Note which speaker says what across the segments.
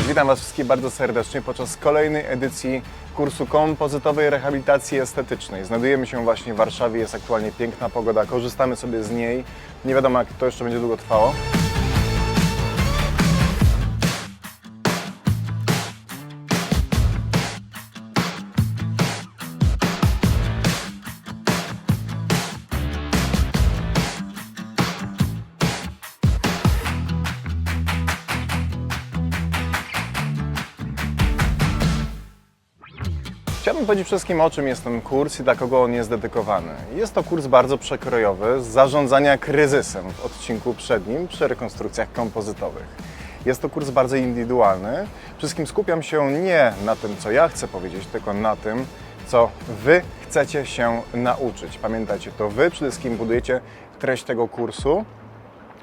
Speaker 1: Witam Was wszystkich bardzo serdecznie podczas kolejnej edycji kursu kompozytowej rehabilitacji estetycznej. Znajdujemy się właśnie w Warszawie, jest aktualnie piękna pogoda, korzystamy sobie z niej. Nie wiadomo, jak to jeszcze będzie długo trwało. Chciałbym powiedzieć wszystkim, o czym jest ten kurs i dla kogo on jest dedykowany. Jest to kurs bardzo przekrojowy z zarządzania kryzysem w odcinku przednim przy rekonstrukcjach kompozytowych. Jest to kurs bardzo indywidualny. Wszystkim skupiam się nie na tym, co ja chcę powiedzieć, tylko na tym, co Wy chcecie się nauczyć. Pamiętajcie, to Wy przede wszystkim budujecie treść tego kursu,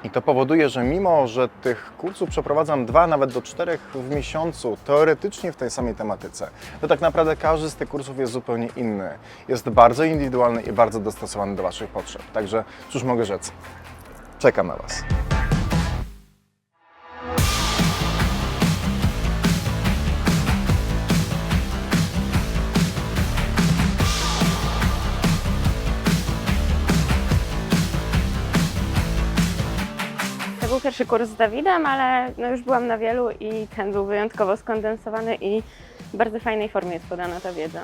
Speaker 1: i to powoduje, że mimo, że tych kursów przeprowadzam dwa, nawet do czterech w miesiącu, teoretycznie w tej samej tematyce, to tak naprawdę każdy z tych kursów jest zupełnie inny. Jest bardzo indywidualny i bardzo dostosowany do Waszych potrzeb. Także cóż mogę rzec? Czekam na Was.
Speaker 2: Był pierwszy kurs z Dawidem, ale no już byłam na wielu i ten był wyjątkowo skondensowany i w bardzo fajnej formie jest podana ta wiedza.